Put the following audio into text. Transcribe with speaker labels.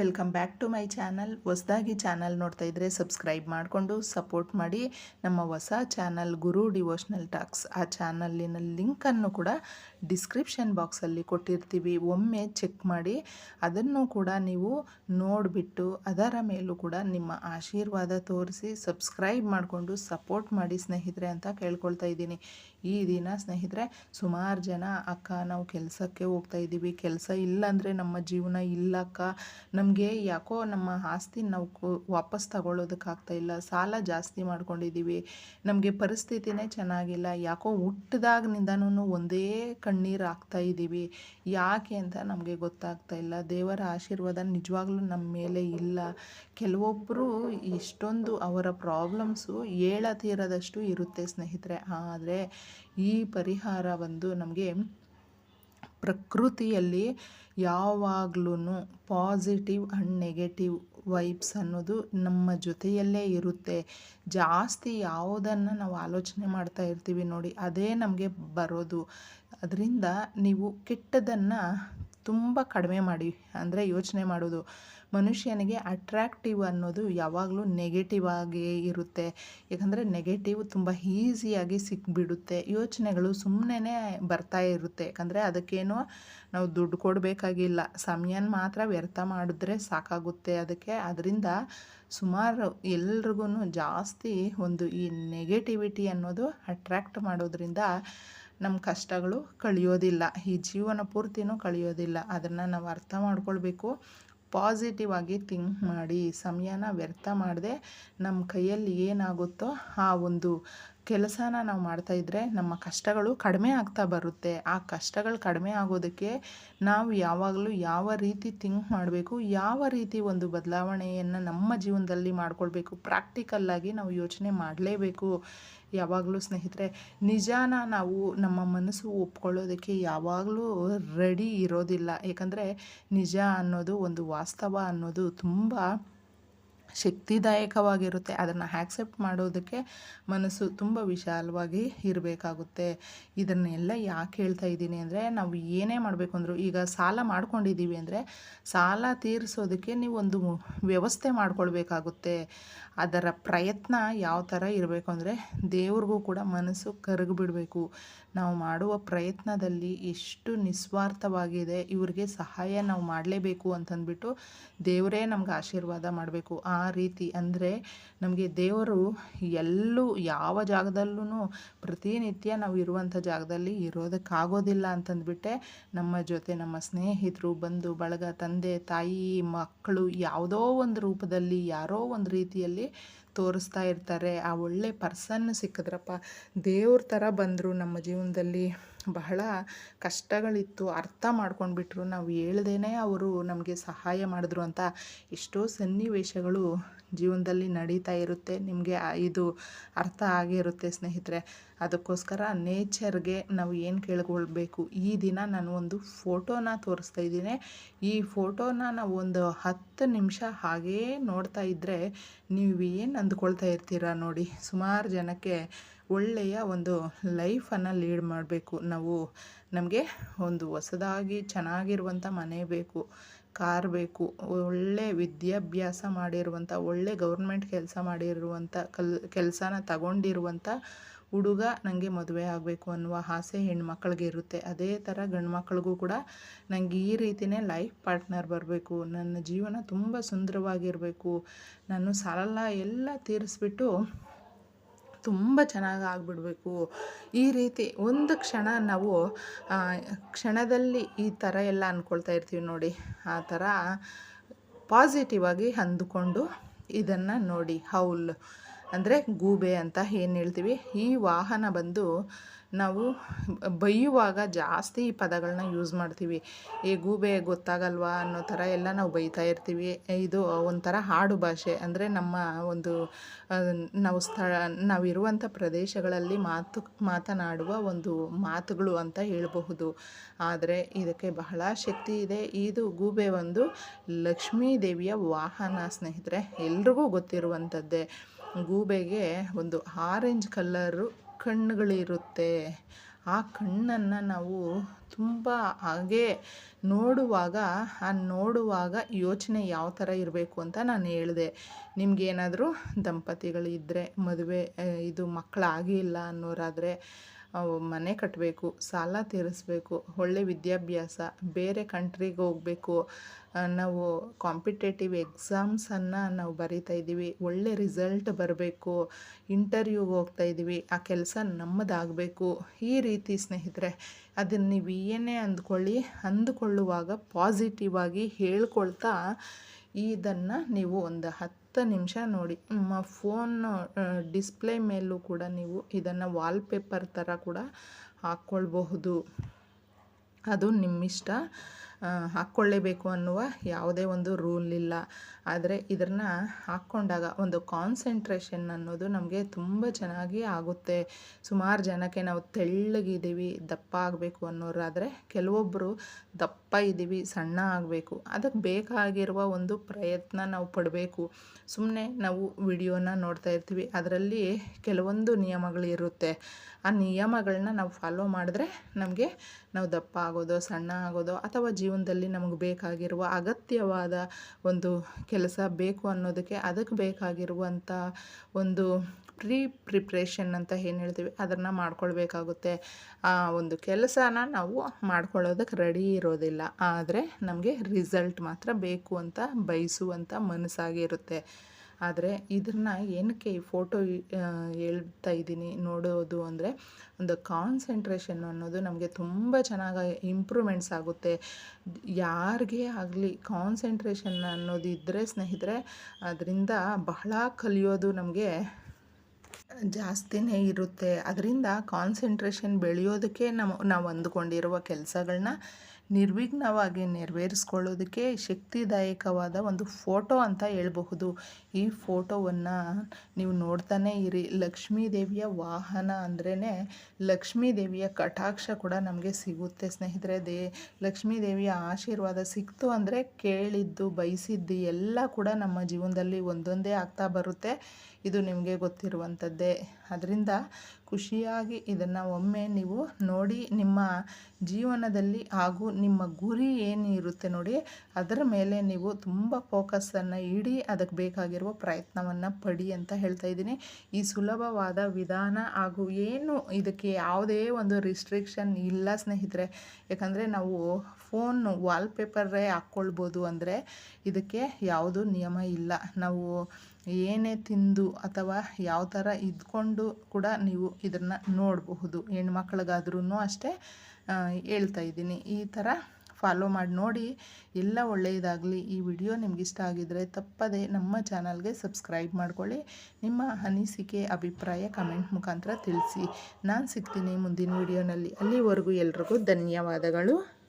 Speaker 1: Welcome back to my channel ಹೊಸದಾಗಿ channel ನೋಡ್ತಾ ಇದ್ದರೆ ಸಬ್ಸ್ಕ್ರೈಬ್ ಮಾಡಿಕೊಂಡು ಸಪೋರ್ಟ್ ಮಾಡಿ. ನಮ್ಮ ಹೊಸ ಚಾನಲ್ ಗುರು ಡಿವೋಷ್ನಲ್ ಟಾಕ್ಸ್ ಆ ಚಾನಲಿನ ಲಿಂಕನ್ನು ಕೂಡ ಡಿಸ್ಕ್ರಿಪ್ಷನ್ ಬಾಕ್ಸಲ್ಲಿ ಕೊಟ್ಟಿರ್ತೀವಿ. ಒಮ್ಮೆ ಚೆಕ್ ಮಾಡಿ. ಅದನ್ನು ಕೂಡ ನೀವು ನೋಡಿಬಿಟ್ಟು ಅದರ ಮೇಲೂ ಕೂಡ ನಿಮ್ಮ ಆಶೀರ್ವಾದ ತೋರಿಸಿ ಸಬ್ಸ್ಕ್ರೈಬ್ ಮಾಡಿಕೊಂಡು ಸಪೋರ್ಟ್ ಮಾಡಿ ಸ್ನೇಹಿತರೆ ಅಂತ ಕೇಳ್ಕೊಳ್ತಾ ಇದ್ದೀನಿ. ಈ ದಿನ ಸ್ನೇಹಿತರೆ ಸುಮಾರು ಜನ ಅಕ್ಕ ನಾವು ಕೆಲಸಕ್ಕೆ ಹೋಗ್ತಾ ಇದ್ದೀವಿ. ಕೆಲಸ ಇಲ್ಲಾಂದರೆ ನಮ್ಮ ಜೀವನ ಇಲ್ಲಕ್ಕ. ನಮಗೆ ಯಾಕೋ ನಮ್ಮ ಆಸ್ತಿ ನಾವು ವಾಪಸ್ ತಗೊಳ್ಳೋದಕ್ಕಾಗ್ತಾ ಇಲ್ಲ. ಸಾಲ ಜಾಸ್ತಿ ಮಾಡ್ಕೊಂಡಿದ್ದೀವಿ. ನಮಗೆ ಪರಿಸ್ಥಿತಿನೇ ಚೆನ್ನಾಗಿಲ್ಲ. ಯಾಕೋ ಹುಟ್ಟಿದಾಗಿನಿಂದನೂ ಒಂದೇ ಕಣ್ಣೀರು ಆಗ್ತಾ ಇದ್ದೀವಿ. ಯಾಕೆ ಅಂತ ನಮಗೆ ಗೊತ್ತಾಗ್ತಾ ಇಲ್ಲ. ದೇವರ ಆಶೀರ್ವಾದ ನಿಜವಾಗ್ಲೂ ನಮ್ಮ ಮೇಲೆ ಇಲ್ಲ. ಕೆಲವೊಬ್ಬರು ಇಷ್ಟೊಂದು ಅವರ ಪ್ರಾಬ್ಲಮ್ಸು ಹೇಳತೀರದಷ್ಟು ಇರುತ್ತೆ ಸ್ನೇಹಿತರೆ. ಆದರೆ ಈ ಪರಿಹಾರ ಒಂದು ನಮಗೆ ಪ್ರಕೃತಿಯಲ್ಲಿ ಯಾವಾಗ್ಲೂ ಪಾಸಿಟಿವ್ ಆ್ಯಂಡ್ ನೆಗೆಟಿವ್ ವೈಬ್ಸ್ ಅನ್ನೋದು ನಮ್ಮ ಜೊತೆಯಲ್ಲೇ ಇರುತ್ತೆ. ಜಾಸ್ತಿ ಯಾವುದನ್ನು ನಾವು ಆಲೋಚನೆ ಮಾಡ್ತಾ ಇರ್ತೀವಿ ನೋಡಿ, ಅದೇ ನಮಗೆ ಬರೋದು. ಅದರಿಂದ ನೀವು ಕೆಟ್ಟದನ್ನು ತುಂಬ ಕಡಿಮೆ ಮಾಡಿ, ಅಂದರೆ ಯೋಚನೆ ಮಾಡೋದು. ಮನುಷ್ಯನಿಗೆ ಅಟ್ರಾಕ್ಟಿವ್ ಅನ್ನೋದು ಯಾವಾಗಲೂ ನೆಗೆಟಿವ್ ಆಗೇ ಇರುತ್ತೆ. ಯಾಕಂದರೆ ನೆಗೆಟಿವ್ ತುಂಬ ಈಸಿಯಾಗಿ ಸಿಕ್ಬಿಡುತ್ತೆ. ಯೋಚನೆಗಳು ಸುಮ್ಮನೆ ಬರ್ತಾ ಇರುತ್ತೆ. ಯಾಕಂದರೆ ಅದಕ್ಕೇನು ನಾವು ದುಡ್ಡು ಕೊಡಬೇಕಾಗಿಲ್ಲ. ಸಮಯನ ಮಾತ್ರ ವ್ಯರ್ಥ ಮಾಡಿದ್ರೆ ಸಾಕಾಗುತ್ತೆ ಅದಕ್ಕೆ. ಅದರಿಂದ ಸುಮಾರು ಎಲ್ರಿಗೂ ಜಾಸ್ತಿ ಒಂದು ಈ ನೆಗೆಟಿವಿಟಿ ಅನ್ನೋದು ಅಟ್ರ್ಯಾಕ್ಟ್ ಮಾಡೋದ್ರಿಂದ ನಮ್ಮ ಕಷ್ಟಗಳು ಕಳಿಯೋದಿಲ್ಲ. ಈ ಜೀವನ ಪೂರ್ತಿನೂ ಕಳಿಯೋದಿಲ್ಲ. ಅದನ್ನು ನಾವು ಅರ್ಥ ಮಾಡ್ಕೊಳ್ಬೇಕು. ಪಾಸಿಟಿವ್ ಆಗಿ ಥಿಂಕ್ ಮಾಡಿ, ಸಮಯನ ವ್ಯರ್ಥ ಮಾಡದೆ ನಮ್ಮ ಕೈಯಲ್ಲಿ ಏನಾಗುತ್ತೋ ಆ ಒಂದು ಕೆಲಸನ ನಾವು ಮಾಡ್ತಾಯಿದ್ರೆ ನಮ್ಮ ಕಷ್ಟಗಳು ಕಡಿಮೆ ಆಗ್ತಾ ಬರುತ್ತೆ. ಆ ಕಷ್ಟಗಳು ಕಡಿಮೆ ಆಗೋದಕ್ಕೆ ನಾವು ಯಾವಾಗಲೂ ಯಾವ ರೀತಿ ಥಿಂಕ್ ಮಾಡಬೇಕು, ಯಾವ ರೀತಿ ಒಂದು ಬದಲಾವಣೆಯನ್ನು ನಮ್ಮ ಜೀವನದಲ್ಲಿ ಮಾಡ್ಕೊಳ್ಬೇಕು ಪ್ರಾಕ್ಟಿಕಲ್ಲಾಗಿ ನಾವು ಯೋಚನೆ ಮಾಡಲೇಬೇಕು. ಯಾವಾಗಲೂ ಸ್ನೇಹಿತರೆ, ನಿಜಾನ ನಾವು ನಮ್ಮ ಮನಸ್ಸು ಒಪ್ಕೊಳ್ಳೋದಕ್ಕೆ ಯಾವಾಗಲೂ ರೆಡಿ ಇರೋದಿಲ್ಲ. ಏಕೆಂದರೆ ನಿಜ ಅನ್ನೋದು ಒಂದು ವಾಸ್ತವ ಅನ್ನೋದು ತುಂಬ ಶಕ್ತಿದಾಯಕವಾಗಿರುತ್ತೆ. ಅದನ್ನು ಆ್ಯಕ್ಸೆಪ್ಟ್ ಮಾಡೋದಕ್ಕೆ ಮನಸ್ಸು ತುಂಬ ವಿಶಾಲವಾಗಿ ಇರಬೇಕಾಗುತ್ತೆ. ಇದನ್ನೆಲ್ಲ ಯಾಕೆ ಹೇಳ್ತಾ ಇದ್ದೀನಿ ಅಂದರೆ, ನಾವು ಏನೇ ಮಾಡಬೇಕು ಅಂದರೂ, ಈಗ ಸಾಲ ಮಾಡ್ಕೊಂಡಿದ್ದೀವಿ ಅಂದರೆ, ಸಾಲ ತೀರಿಸೋದಕ್ಕೆ ನೀವು ಒಂದು ವ್ಯವಸ್ಥೆ ಮಾಡಿಕೊಳ್ಬೇಕಾಗುತ್ತೆ. ಅದರ ಪ್ರಯತ್ನ ಯಾವ ಥರ ಇರಬೇಕು ಅಂದರೆ, ದೇವ್ರಿಗೂ ಕೂಡ ಮನಸ್ಸು ಕರಗಿಬಿಡಬೇಕು. ನಾವು ಮಾಡುವ ಪ್ರಯತ್ನದಲ್ಲಿ ಎಷ್ಟು ನಿಸ್ವಾರ್ಥವಾಗಿದೆ, ಇವ್ರಿಗೆ ಸಹಾಯ ನಾವು ಮಾಡಲೇಬೇಕು ಅಂತಂದ್ಬಿಟ್ಟು ದೇವರೇ ನಮ್ಗೆ ಆಶೀರ್ವಾದ ಮಾಡಬೇಕು. ಆ ರೀತಿ ಅಂದರೆ ನಮಗೆ ದೇವರು ಎಲ್ಲೂ ಯಾವ ಜಾಗದಲ್ಲೂ ಪ್ರತಿನಿತ್ಯ ನಾವು ಇರುವಂಥ ಜಾಗದಲ್ಲಿ ಇರೋದಕ್ಕಾಗೋದಿಲ್ಲ ಅಂತಂದ್ಬಿಟ್ಟೆ ನಮ್ಮ ಜೊತೆ ನಮ್ಮ ಸ್ನೇಹಿತರು, ಬಂಧು, ಬಳಗ, ತಂದೆ, ತಾಯಿ, ಮಕ್ಕಳು ಯಾವುದೋ ಒಂದು ರೂಪದಲ್ಲಿ, ಯಾರೋ ಒಂದು ರೀತಿಯಲ್ಲಿ ತೋರಿಸ್ತಾ ಇರ್ತಾರೆ. ಆ ಒಳ್ಳೆ ಪರ್ಸನ್ ಸಿಕ್ಕಿದ್ರಪ್ಪ. ದೇವ್ರ ಥರ ಬಂದರು ನಮ್ಮ ಜೀವನದಲ್ಲಿ. ಬಹಳ ಕಷ್ಟಗಳಿತ್ತು. ಅರ್ಥ ಮಾಡ್ಕೊಂಡ್ಬಿಟ್ರು. ನಾವು ಹೇಳ್ದೇನೆ ಅವರು ನಮಗೆ ಸಹಾಯ ಮಾಡಿದ್ರು ಅಂತ ಎಷ್ಟೋ ಸನ್ನಿವೇಶಗಳು ಜೀವನದಲ್ಲಿ ನಡೀತಾ ಇರುತ್ತೆ. ನಿಮಗೆ ಇದು ಅರ್ಥ ಆಗೇ ಇರುತ್ತೆ ಸ್ನೇಹಿತರೆ. ಅದಕ್ಕೋಸ್ಕರ ನೇಚರ್ಗೆ ನಾವು ಏನು ಕೇಳ್ಕೊಳ್ಬೇಕು? ಈ ದಿನ ನಾನು ಒಂದು ಫೋಟೋನ ತೋರಿಸ್ತಾ ಇದ್ದೀನಿ. ಈ ಫೋಟೋನ ನಾವು ಒಂದು ಹತ್ತು ನಿಮಿಷ ಹಾಗೇ ನೋಡ್ತಾ ಇದ್ದರೆ ನೀವು ಏನು ಅಂದ್ಕೊಳ್ತಾ ಇರ್ತೀರ ನೋಡಿ. ಸುಮಾರು ಜನಕ್ಕೆ ಒಳ್ಳೆಯ ಒಂದು ಲೈಫನ್ನು ಲೀಡ್ ಮಾಡಬೇಕು. ನಾವು ನಮಗೆ ಒಂದು ಹೊಸದಾಗಿ ಚೆನ್ನಾಗಿರುವಂಥ ಮನೆ ಬೇಕು. ಕಾರ್ ಬೇಕು, ಒಳ್ಳೆ ವಿದ್ಯಾಭ್ಯಾಸ ಮಾಡಿರುವಂಥ ಒಳ್ಳೆ ಗೌರ್ಮೆಂಟ್ ಕೆಲಸ ಮಾಡಿರುವಂಥ ಕಲ್, ಕೆಲಸನ ತಗೊಂಡಿರುವಂಥ ಹುಡುಗ ನನಗೆ ಮದುವೆ ಆಗಬೇಕು ಅನ್ನುವ ಆಸೆ ಹೆಣ್ಮಕ್ಳಿಗೆ ಇರುತ್ತೆ. ಅದೇ ಥರ ಗಂಡು ಕೂಡ ನನಗೆ ಈ ರೀತಿಯೇ ಲೈಫ್ ಪಾರ್ಟ್ನರ್ ಬರಬೇಕು. ನನ್ನ ಜೀವನ ತುಂಬ ಸುಂದರವಾಗಿರಬೇಕು. ನಾನು ಸಾಲ ಎಲ್ಲ ತೀರಿಸ್ಬಿಟ್ಟು ತುಂಬ ಚೆನ್ನಾಗಿ ಆಗಿಬಿಡ್ಬೇಕು. ಈ ರೀತಿ ಒಂದು ಕ್ಷಣ ನಾವು ಕ್ಷಣದಲ್ಲಿ ಈ ಥರ ಎಲ್ಲ ಅಂದ್ಕೊಳ್ತಾ ಇರ್ತೀವಿ ನೋಡಿ. ಆ ಥರ ಪಾಸಿಟಿವ್ ಆಗಿ ಅಂದುಕೊಂಡು ಇದನ್ನು ನೋಡಿ, ಹೌಲ್ ಅಂದರೆ ಗೂಬೆ ಅಂತ ಏನು ಹೇಳ್ತೀವಿ? ಈ ವಾಹನ ಬಂದು ನಾವು ಬೈಯುವಾಗ ಜಾಸ್ತಿ ಈ ಪದಗಳನ್ನ ಯೂಸ್ ಮಾಡ್ತೀವಿ. ಈ ಗೂಬೆ ಗೊತ್ತಾಗಲ್ವಾ ಅನ್ನೋ ಥರ ಎಲ್ಲ ನಾವು ಬೈತಾ ಇರ್ತೀವಿ. ಇದು ಒಂಥರ ಹಾಡು ಭಾಷೆ. ಅಂದರೆ ನಮ್ಮ ಒಂದು ನಾವು ಸ್ಥಳ ನಾವಿರುವಂಥ ಪ್ರದೇಶಗಳಲ್ಲಿ ಮಾತು, ಮಾತನಾಡುವ ಒಂದು ಮಾತುಗಳು ಅಂತ ಹೇಳಬಹುದು. ಆದರೆ ಇದಕ್ಕೆ ಬಹಳ ಶಕ್ತಿ ಇದೆ. ಇದು ಗೂಬೆ ಒಂದು ಲಕ್ಷ್ಮೀ ದೇವಿಯ ವಾಹನ ಸ್ನೇಹಿತರೆ, ಎಲ್ರಿಗೂ ಗೊತ್ತಿರುವಂಥದ್ದೇ. ಗೂಬೆಗೆ ಒಂದು ಆರೆಂಜ್ ಕಲ್ಲರು ಕಣ್ಣುಗಳಿರುತ್ತೆ ಆ ಕಣ್ಣನ್ನು ನಾವು ತುಂಬ ಹಾಗೆ ನೋಡುವಾಗ, ಆ ನೋಡುವಾಗ ಯೋಚನೆ ಯಾವ ಥರ ಇರಬೇಕು ಅಂತ ನಾನು ಹೇಳಿದೆ. ನಿಮಗೇನಾದರೂ ದಂಪತಿಗಳಿದ್ದರೆ ಮದುವೆ, ಇದು ಮಕ್ಕಳಾಗಿಲ್ಲ ಅನ್ನೋರಾದರೆ ಮನೆ ಕಟ್ಟಬೇಕು ಸಾಲ ತೀರಿಸ್ಬೇಕು, ಒಳ್ಳೆ ವಿದ್ಯಾಭ್ಯಾಸ, ಬೇರೆ ಕಂಟ್ರಿಗೆ ಹೋಗಬೇಕು. ನಾವು ಕಾಂಪಿಟೇಟಿವ್ ಎಕ್ಸಾಮ್ಸನ್ನು ನಾವು ಬರಿತಾ ಇದ್ದೀವಿ. ಒಳ್ಳೆ ರಿಸಲ್ಟ್ ಬರಬೇಕು. ಇಂಟರ್ವ್ಯೂಗೆ ಹೋಗ್ತಾ ಇದ್ದೀವಿ. ಆ ಕೆಲಸ ನಮ್ಮದಾಗಬೇಕು. ಈ ರೀತಿ ಸ್ನೇಹಿತರೆ, ಅದನ್ನು ನೀವು ಏನೇ ಅಂದ್ಕೊಳ್ಳಿ, ಅಂದುಕೊಳ್ಳುವಾಗ ಪಾಸಿಟಿವ್ ಆಗಿ ಹೇಳ್ಕೊಳ್ತಾ ಇದನ್ನು ನೀವು ಒಂದು ಹತ್ತು ನಿಮಿಷ ನೋಡಿ. ನಿಮ್ಮ ಫೋನ್ ಡಿಸ್ಪ್ಲೇ ಮೇಲೂ ಕೂಡ ನೀವು ಇದನ್ನು ವಾಲ್ಪೇಪರ್ ಥರ ಕೂಡ ಹಾಕ್ಕೊಳ್ಬಹುದು ಅದು ನಿಮ್ಮಿಷ್ಟ. ಹಾಕ್ಕೊಳ್ಳೇಬೇಕು ಅನ್ನುವ ಯಾವುದೇ ಒಂದು ರೂಲ್ ಇಲ್ಲ. ಆದರೆ ಇದನ್ನು ಹಾಕ್ಕೊಂಡಾಗ ಒಂದು ಕಾನ್ಸಂಟ್ರೇಷನ್ ಅನ್ನೋದು ನಮಗೆ ತುಂಬ ಚೆನ್ನಾಗಿ ಆಗುತ್ತೆ. ಸುಮಾರು ಜನಕ್ಕೆ ನಾವು ತೆಳ್ಳಗಿದ್ದೀವಿ, ದಪ್ಪ ಆಗಬೇಕು ಅನ್ನೋರಾದರೆ ಕೆಲವೊಬ್ಬರು ದಪ್ಪ ಇದ್ದೀವಿ, ಸಣ್ಣ ಆಗಬೇಕು. ಅದಕ್ಕೆ ಬೇಕಾಗಿರುವ ಒಂದು ಪ್ರಯತ್ನ ನಾವು ಪಡಬೇಕು. ಸುಮ್ಮನೆ ನಾವು ವಿಡಿಯೋನ ನೋಡ್ತಾ ಇರ್ತೀವಿ, ಅದರಲ್ಲಿ ಕೆಲವೊಂದು ನಿಯಮಗಳಿರುತ್ತೆ ಆ ನಿಯಮಗಳನ್ನ ನಾವು ಫಾಲೋ ಮಾಡಿದ್ರೆ ನಮಗೆ ನಾವು ದಪ್ಪ ಆಗೋದೋ, ಸಣ್ಣ ಆಗೋದೋ ಅಥವಾ ಜೀವನದಲ್ಲಿ ನಮಗೆ ಬೇಕಾಗಿರುವ ಅಗತ್ಯವಾದ ಒಂದು ಕೆಲಸ ಬೇಕು ಅನ್ನೋದಕ್ಕೆ ಅದಕ್ಕೆ ಬೇಕಾಗಿರುವಂಥ ಒಂದು ಪ್ರೀ ಪ್ರಿಪ್ರೇಷನ್ ಅಂತ ಏನು ಹೇಳ್ತೀವಿ, ಅದನ್ನು ಮಾಡ್ಕೊಳ್ಬೇಕಾಗುತ್ತೆ. ಆ ಒಂದು ಕೆಲಸನ ನಾವು ಮಾಡ್ಕೊಳ್ಳೋದಕ್ಕೆ ರೆಡಿ ಇರೋದಿಲ್ಲ. ಆದರೆ ನಮಗೆ ರಿಸಲ್ಟ್ ಮಾತ್ರ ಬೇಕು ಅಂತ ಬಯಸುವಂಥ ಮನಸ್ಸಾಗಿರುತ್ತೆ. ಆದರೆ ಇದನ್ನ ಏನಕ್ಕೆ ಈ ಫೋಟೋ ಹೇಳ್ತಾ ಇದ್ದೀನಿ ನೋಡೋದು ಅಂದರೆ ಒಂದು ಕಾನ್ಸಂಟ್ರೇಷನ್ ಅನ್ನೋದು ನಮಗೆ ತುಂಬ ಚೆನ್ನಾಗಿ ಇಂಪ್ರೂವ್ಮೆಂಟ್ಸ್ ಆಗುತ್ತೆ. ಯಾರಿಗೆ ಆಗಲಿ ಕಾನ್ಸಂಟ್ರೇಷನ್ ಅನ್ನೋದು ಇದ್ದರೆ ಸ್ನೇಹಿತರೆ, ಅದರಿಂದ ಬಹಳ ಕಲಿಯೋದು ನಮಗೆ ಜಾಸ್ತಿನೇ ಇರುತ್ತೆ. ಅದರಿಂದ ಕಾನ್ಸಂಟ್ರೇಷನ್ ಬೆಳೆಯೋದಕ್ಕೆ ನಮ್ಮ ನಾವು ಅಂದುಕೊಂಡಿರುವ ಕೆಲಸಗಳನ್ನ ನಿರ್ವಿಘ್ನವಾಗಿ ನೆರವೇರಿಸ್ಕೊಳ್ಳೋದಕ್ಕೆ ಶಕ್ತಿದಾಯಕವಾದ ಒಂದು ಫೋಟೋ ಅಂತ ಹೇಳಬಹುದು. ಈ ಫೋಟೋವನ್ನು ನೀವು ನೋಡ್ತಾನೇ ಇರಿ. ಲಕ್ಷ್ಮೀ ದೇವಿಯ ವಾಹನ ಅಂದ್ರೇ ಲಕ್ಷ್ಮೀ ದೇವಿಯ ಕಟಾಕ್ಷ ಕೂಡ ನಮಗೆ ಸಿಗುತ್ತೆ ಸ್ನೇಹಿತರೆ. ದೇ ಲಕ್ಷ್ಮೀ ದೇವಿಯ ಆಶೀರ್ವಾದ ಸಿಕ್ತು ಅಂದರೆ ಕೇಳಿದ್ದು, ಬಯಸಿದ್ದು ಎಲ್ಲ ಕೂಡ ನಮ್ಮ ಜೀವನದಲ್ಲಿ ಒಂದೊಂದೇ ಆಗ್ತಾ ಬರುತ್ತೆ. ಇದು ನಿಮಗೆ ಗೊತ್ತಿರುವಂಥದ್ದೇ. ಅದರಿಂದ ಖುಷಿಯಾಗಿ ಇದನ್ನು ಒಮ್ಮೆ ನೀವು ನೋಡಿ ನಿಮ್ಮ ಜೀವನದಲ್ಲಿ ಹಾಗೂ ನಿಮ್ಮ ಗುರಿ ಏನು ಇರುತ್ತೆ ನೋಡಿ, ಅದರ ಮೇಲೆ ನೀವು ತುಂಬ ಫೋಕಸನ್ನು ಇಡಿ, ಅದಕ್ಕೆ ಬೇಕಾಗಿರುವ ಪ್ರಯತ್ನವನ್ನು ಪಡಿ ಅಂತ ಹೇಳ್ತಾ ಇದ್ದೀನಿ. ಈ ಸುಲಭವಾದ ವಿಧಾನ ಹಾಗೂ ಏನು ಇದಕ್ಕೆ ಯಾವುದೇ ಒಂದು ರಿಸ್ಟ್ರಿಕ್ಷನ್ ಇಲ್ಲ ಸ್ನೇಹಿತರೆ, ಯಾಕಂದರೆ ನಾವು ಫೋನ್ ವಾಲ್ಪೇಪರೇ ಹಾಕ್ಕೊಳ್ಬೋದು ಅಂದರೆ ಇದಕ್ಕೆ ಯಾವುದೂ ನಿಯಮ ಇಲ್ಲ. ನಾವು ಏನೇ ತಿಂದು ಅಥವಾ ಯಾವ ಥರ ಇದ್ಕೊಂಡು ಕೂಡ ನೀವು ಇದನ್ನು ನೋಡಬಹುದು. ಹೆಣ್ಮಕ್ಳಿಗಾದ್ರೂ ಅಷ್ಟೇ ಹೇಳ್ತಾ ಇದ್ದೀನಿ. ಈ ಥರ ಫಾಲೋ ಮಾಡಿ ನೋಡಿ, ಎಲ್ಲ ಒಳ್ಳೆಯದಾಗಲಿ. ಈ ವಿಡಿಯೋ ನಿಮ್ಗೆ ಇಷ್ಟ ಆಗಿದ್ದರೆ ತಪ್ಪದೆ ನಮ್ಮ ಚಾನಲ್ಗೆ ಸಬ್ಸ್ಕ್ರೈಬ್ ಮಾಡ್ಕೊಳ್ಳಿ. ನಿಮ್ಮ ಅನಿಸಿಕೆ, ಅಭಿಪ್ರಾಯ ಕಮೆಂಟ್ ಮುಖಾಂತರ ತಿಳಿಸಿ. ನಾನು ಸಿಗ್ತೀನಿ ಮುಂದಿನ ವಿಡಿಯೋನಲ್ಲಿ. ಅಲ್ಲಿವರೆಗೂ ಎಲ್ರಿಗೂ ಧನ್ಯವಾದಗಳು.